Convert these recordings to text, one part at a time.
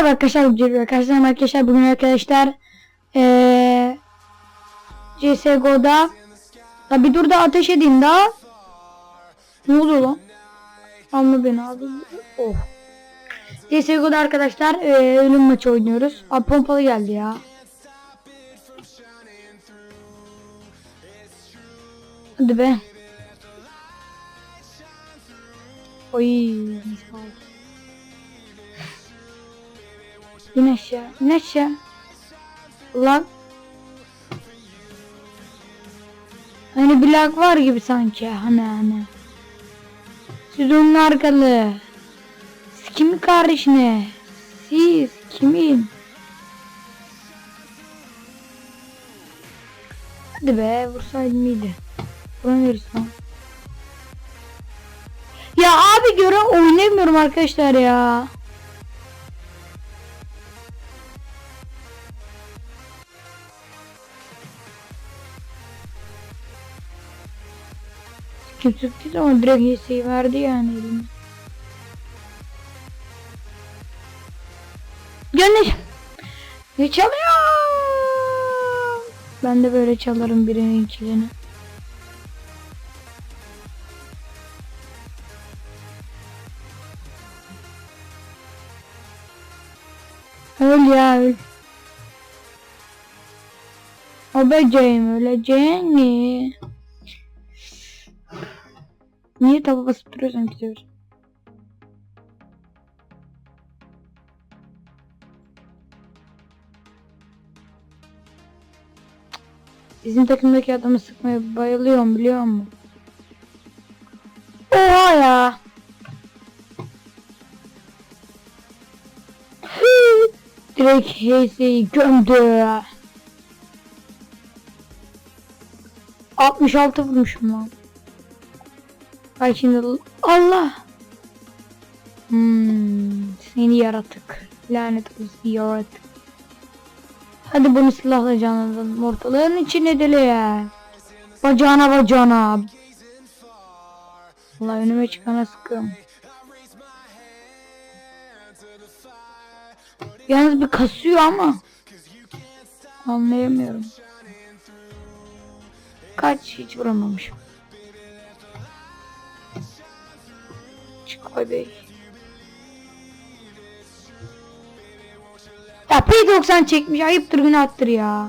Merhaba arkadaşlar, bugün arkadaşlar, bugün arkadaşlar eee CSGO'da La bir dur da ateş edeyim daha. Ne oluyor lan? Alma beni abi. Oh. CSGO'da arkadaşlar eee, ölüm maçı oynuyoruz. Abi pompalı geldi ya. Hadi be. Oy. İn aşağı. İn aşağı. Ulan. Hani bir lag var gibi sanki. Hani hani. Siz onun arkalı. Siz kimin kardeşine? Siz kimin? Hadi be vursaydım iyiydi. Vuramıyoruz lan. Ya abi göre oynamıyorum arkadaşlar ya. Kim sıktı ama direkt hisseyi verdi yani elime. Gönül. Ne çalıyor? Ben de böyle çalarım birinin kilini. Öl ya öl. Obeceğim öleceğini. Niye tava basıp duruyorsun gidiyoruz. Bizim takımdaki adamı sıkmaya bayılıyorum biliyor musun? Oha ya. Direkt HS'yi gömdü. 66 vurmuşum lan. Ay Allah. Hmm, seni yaratık. Lanet olsun yaratık. Hadi bunu silahla canlandıralım. Ortalığın içine deli ya. Bacağına bacağına. Allah önüme çıkana sıkıyorum. Yalnız bir kasıyor ama. Anlayamıyorum. Kaç hiç vuramamışım. Çıkay Bey. Ya P90 çekmiş ayıptır günahtır ya.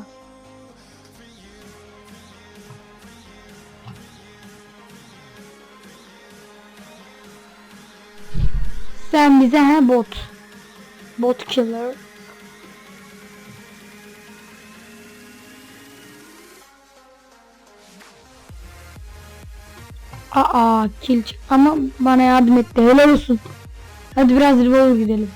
Sen bize he bot. Bot killer. Aa kill ama bana yardım etti helal olsun. Hadi biraz revolver gidelim.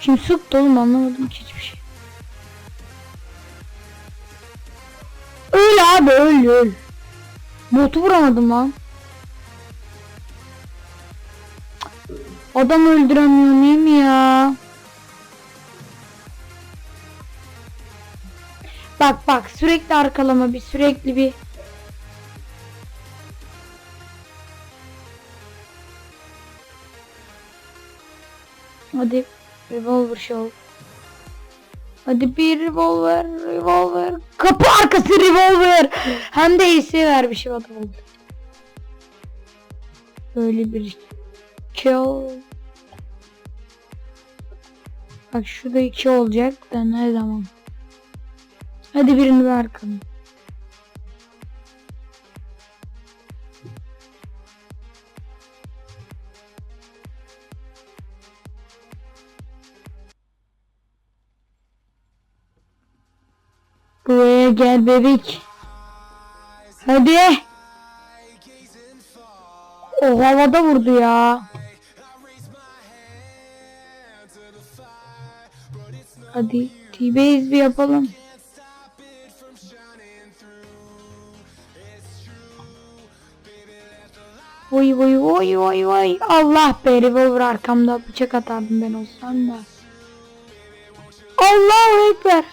Kim sıktı oğlum anlamadım ki hiçbir şey. Öl abi öl öl. Botu vuramadım lan. Adam öldüremiyor mi ya? Bak bak sürekli arkalama bir sürekli bir Hadi revolver show. Hadi bir revolver, revolver. Kapı arkası revolver. Hem de AC vermişim adam oldu. Böyle bir kill. Bak şurada iki olacak da ne zaman? Hadi birini ver kanım. Buraya gel bebek. Hadi. O havada vurdu ya. Hadi T-base bir yapalım. Vay vay vay vay vay. Allah be revolver arkamda bıçak atardım ben olsam da. Allahu Ekber.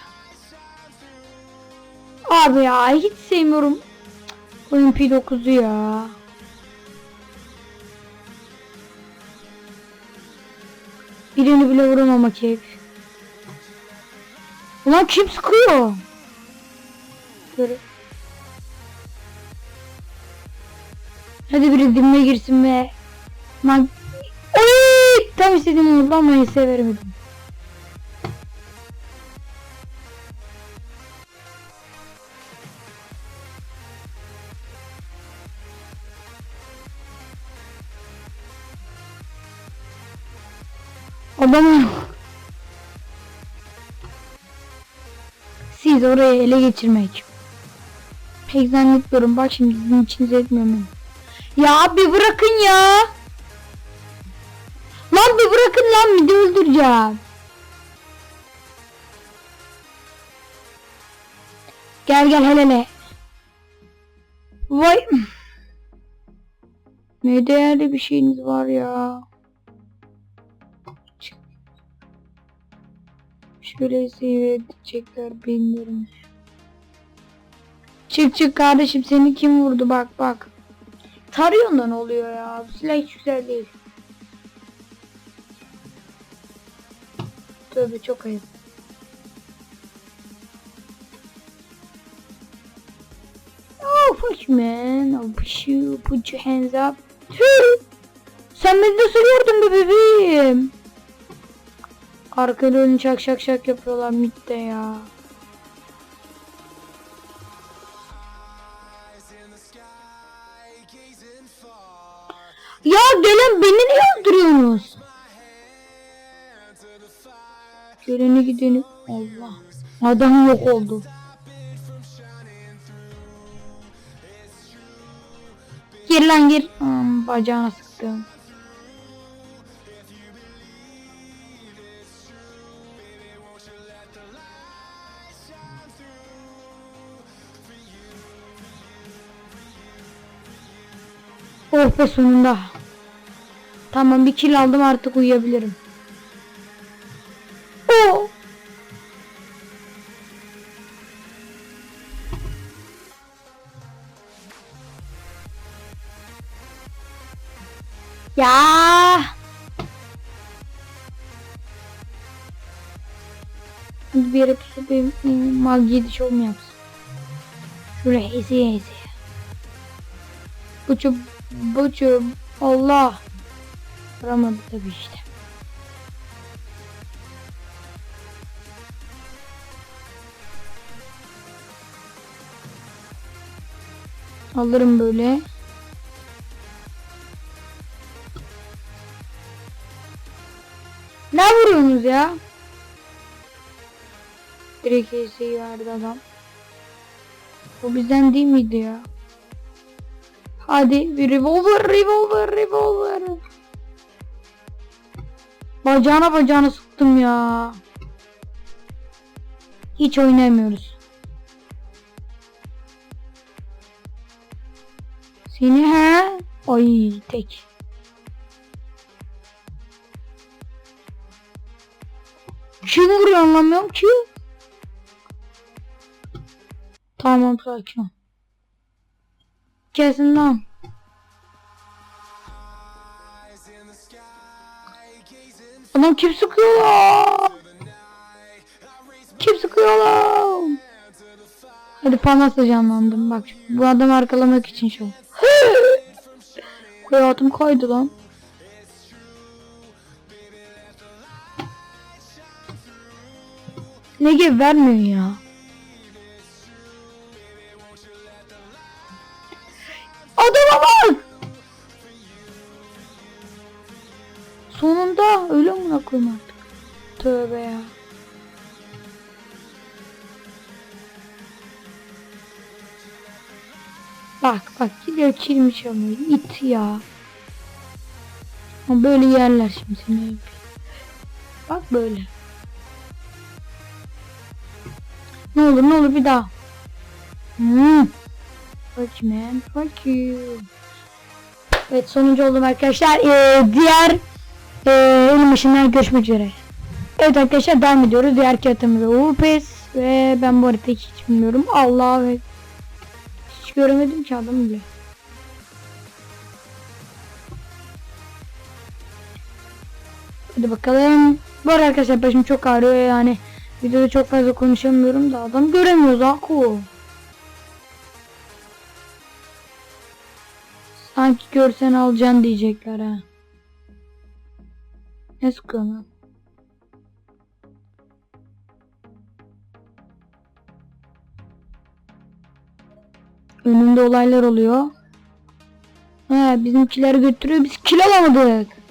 Abi ya hiç sevmiyorum. Oyun P9'u ya. Birini bile vuramamak herif. Ulan kim sıkıyor? Böyle. Hadi biri dibime girsin ve Lan Oy! Tam istediğim oldu ama ise veremedim. Adam Siz orayı ele geçirmek. Pek zannetmiyorum. Bak şimdi sizin içinize etmiyorum. Ya abi bırakın ya. Lan bir bırakın lan bir de öldüreceğim. Gel gel hele hele. Vay. Ne değerli bir şeyiniz var ya. Şöyle seyredecekler bilmiyorum. Çık çık kardeşim seni kim vurdu bak bak. Tarıyor'dan oluyor ya. Bu silah hiç güzel değil. Tövbe çok ayıp. Oh fuck man. Oh push you. Put your hands up. Sen beni nasıl gördün be bebeğim? Arkada önü şak şak şak yapıyorlar mitte ya. Ya gelen beni niye öldürüyorsunuz? Geleni gideni Allah. Adam yok oldu. Gir lan gir. Hmm, bacağına sıktım. Be sonunda. Tamam bir kill aldım artık uyuyabilirim. Oh. Ya. Bir yere pusu bir e, mal gidiş şov mu yapsın? Şuraya eziye eziye. Buçuk buçuk Allah. Vuramadı tabii işte. Alırım böyle. Ne vuruyorsunuz ya? Direkt ES'yi verdi adam. O bizden değil miydi ya? Hadi bir revolver, revolver, revolver. Bacağına bacağına sıktım ya. Hiç oynamıyoruz. Seni he? Ay tek. Kim vuruyor anlamıyorum ki. Tamam sakin ol. Kesin lan. Adam kim sıkıyor lan? Kim sıkıyor lan? Hadi Panas'la canlandım bak. Bu adam arkalamak için şu. Hayatım kaydı lan. Ne gibi vermiyor ya. Kilmiş alıyor. İt ya. Ama böyle yerler şimdi seni. Bak böyle. Ne olur ne olur bir daha. Hmm. Fuck man. Fuck you. Evet sonuncu oldum arkadaşlar. Ee, diğer ölüm işinden görüşmek üzere. Evet arkadaşlar devam ediyoruz. Diğer kağıtımıza Urpes ve ben bu haritayı hiç bilmiyorum. Allah ve hiç göremedim ki adamı bile. Hadi bakalım. Bu arada arkadaşlar başım çok ağrıyor yani. Videoda çok fazla konuşamıyorum da adam göremiyoruz Aku. Sanki görsen alacaksın diyecekler ha. Ne sıkıyor lan? Önünde olaylar oluyor. He bizimkileri götürüyor biz kil alamadık.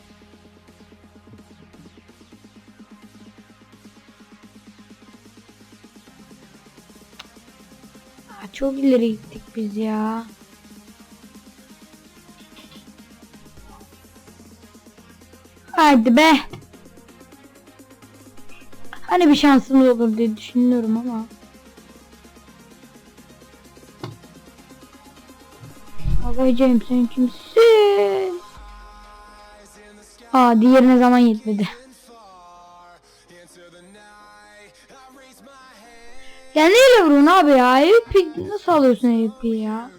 Çok ileri gittik biz ya. Hadi be. Hani bir şansımız olur diye düşünüyorum ama. Bakacağım sen kimsin? Aa diğerine zaman yetmedi. Ya neyle vuruyorsun abi ya? AP nasıl alıyorsun AP ya?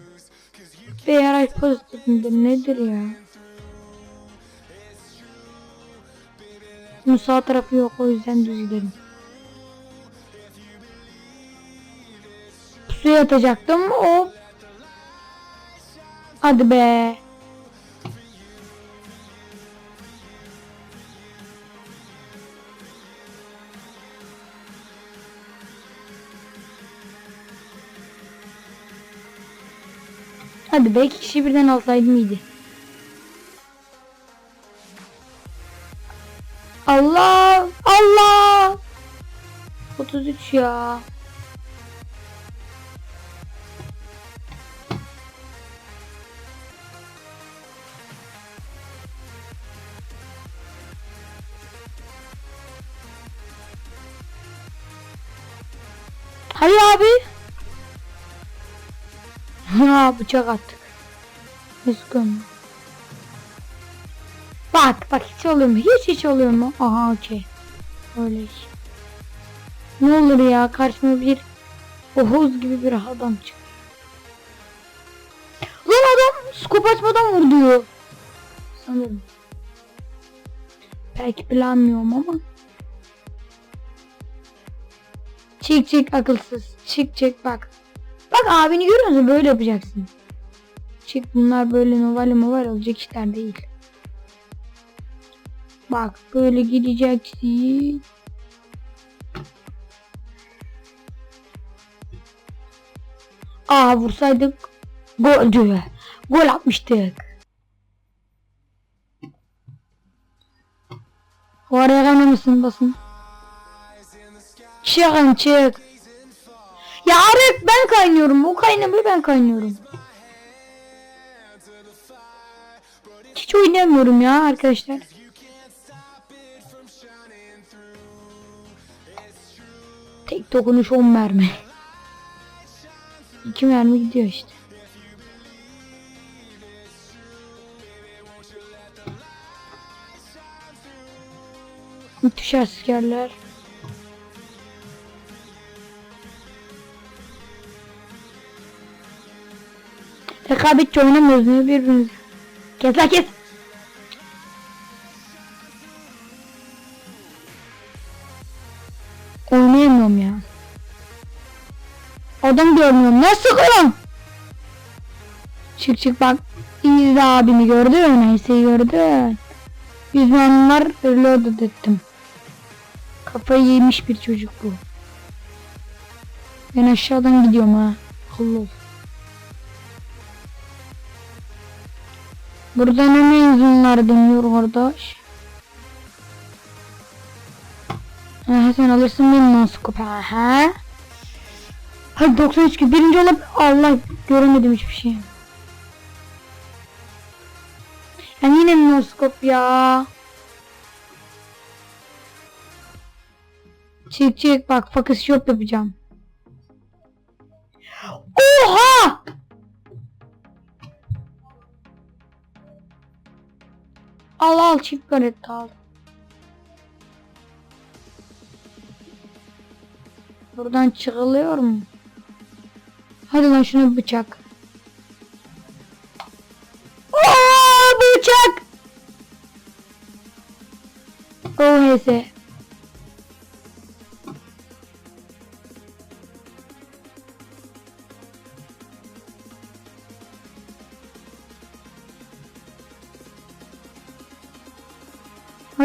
BRH pozitif midir nedir ya? Bunun sağ tarafı yok o yüzden düz gidelim. Atacaktım o. Hadi be. Hadi be iki kişi birden alsaydım iyiydi. Allah! Allah! 33 ya. Hadi abi. Ha bıçak attık. Üzgün. Bak bak hiç oluyor mu? Hiç hiç oluyor mu? Aha okey. Öyle. Ne olur ya karşıma bir Oğuz gibi bir adam çık. Lan adam skop açmadan vurdu. Sanırım. Belki planlıyorum ama. Çık çık akılsız. Çık çık bak. Bak abini görüyor musun? Böyle yapacaksın. Çık bunlar böyle novali moval olacak işler değil. Bak böyle gideceksin. Aa vursaydık goldü. Gol atmıştık. O araya kaynamışsın basın. Çıkın çık. Ya Arif ben kaynıyorum. O kaynamıyor ben kaynıyorum. Hiç oynamıyorum ya arkadaşlar. Tek dokunuş 10 mermi. 2 mermi gidiyor işte. Müthiş askerler. Rekabetçi oynamıyoruz ne birbirimize. Kes lan kes. Oynayamıyorum ya. Adam görmüyorum. Nasıl lan? Çık çık bak. İzle abini gördün. Neyse gördün. Biz onlar reloaded ettim. Kafayı yemiş bir çocuk bu. Ben aşağıdan gidiyorum ha. Allah Allah. Buradan ne izin deniyor kardeş? Ha, sen alırsın benim noskop ha. ha? Hadi 93 ki birinci olup Allah göremedim hiçbir şey. Yani yine mi noskop ya? Çık çık bak focus shop yapacağım. Oha! Al al çift karet al. Buradan çıkılıyor mu? Hadi lan şunu bıçak. Oo, bıçak. OHS.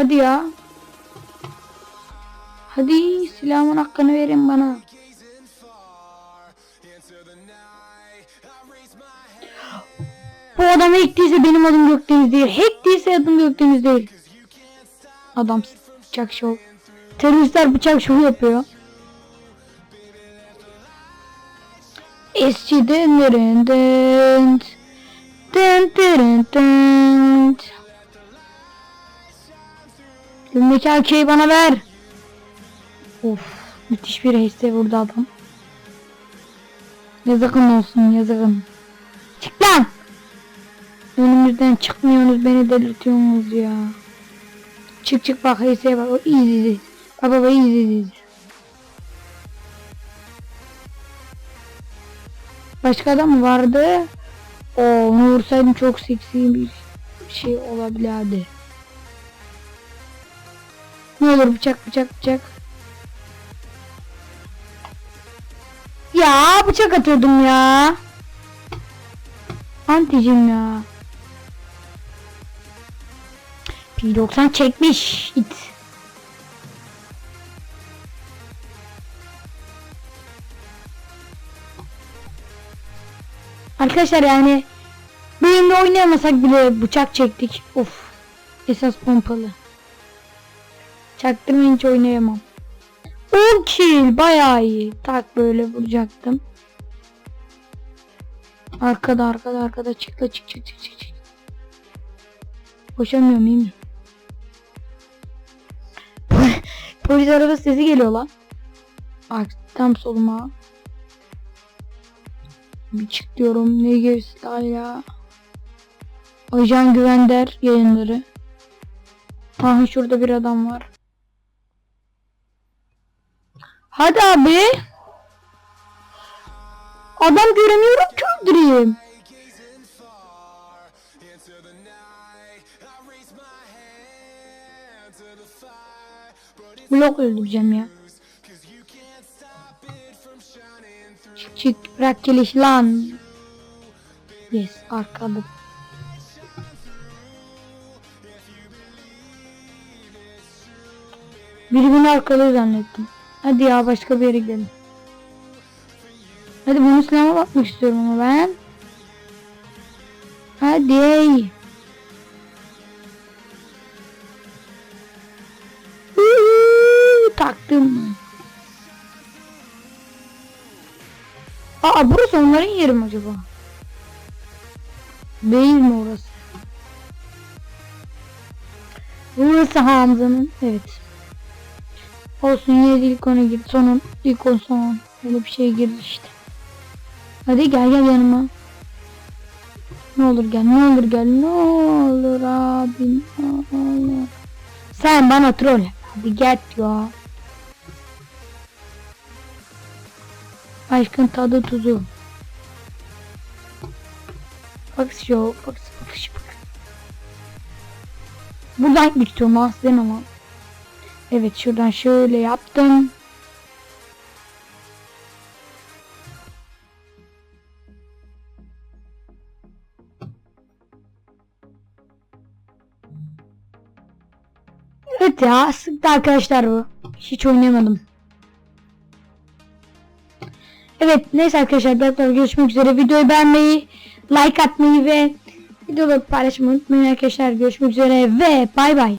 Hadi ya. Hadi silahımın hakkını verin bana. Bu adam hack benim adım Gökdeniz değil. Hack değilse adım Gökdeniz değil. Adam bıçak şov. Teröristler bıçak şovu yapıyor. Esçi den den den den den Önündeki erkeği bana ver. Of müthiş bir hisse vurdu adam. Yazıkın olsun yazıkın. Çık lan. Önümüzden çıkmıyorsunuz beni delirtiyorsunuz ya. Çık çık bak hisseye bak. O iyi dedi. Bak iyi dedi. Başka adam vardı? O onu çok seksi bir şey olabilirdi. Olur bıçak bıçak bıçak. Ya bıçak atıyordum ya. Anticim ya. P90 çekmiş it. Arkadaşlar yani bölümde oynayamasak bile bıçak çektik. Of. Esas pompalı. Çaktırmayın hiç oynayamam. 10 kill bayağı iyi. Tak böyle vuracaktım. Arkada arkada arkada çık çık çık çık çık. Koşamıyorum iyi mi? Polis araba sesi geliyor lan. Bak tam soluma. Bir çık diyorum ne göster ya. Ajan Güvender yayınları. Aha şurada bir adam var. Hadi abi. Adam göremiyorum ki öldüreyim. Blok öldüreceğim ya. Çık çık bırak geliş lan. Yes arkada. Biri beni arkalıyor zannettim. Hadi ya başka bir yere gidelim. Hadi bunun silahına bakmak istiyorum ama ben. Hadi. Taktım. Aa burası onların yeri mi acaba? Değil mi orası? Burası Hamza'nın. Evet. Olsun yine ilk ona gir. Sonun ilk on son. Böyle bir şey girdi işte. Hadi gel gel yanıma. Ne olur gel ne olur gel ne olur abi ne olur. Sen bana troll. Hadi gel ya. Aşkın tadı tuzu. Bak şu bak bak bak. Buradan gitmek istiyorum aslen ama. Evet şuradan şöyle yaptım. Evet ya sıktı arkadaşlar bu. Hiç oynayamadım. Evet neyse arkadaşlar tekrar görüşmek üzere. Videoyu beğenmeyi, like atmayı ve videoları paylaşmayı unutmayın arkadaşlar. Görüşmek üzere ve bay bay.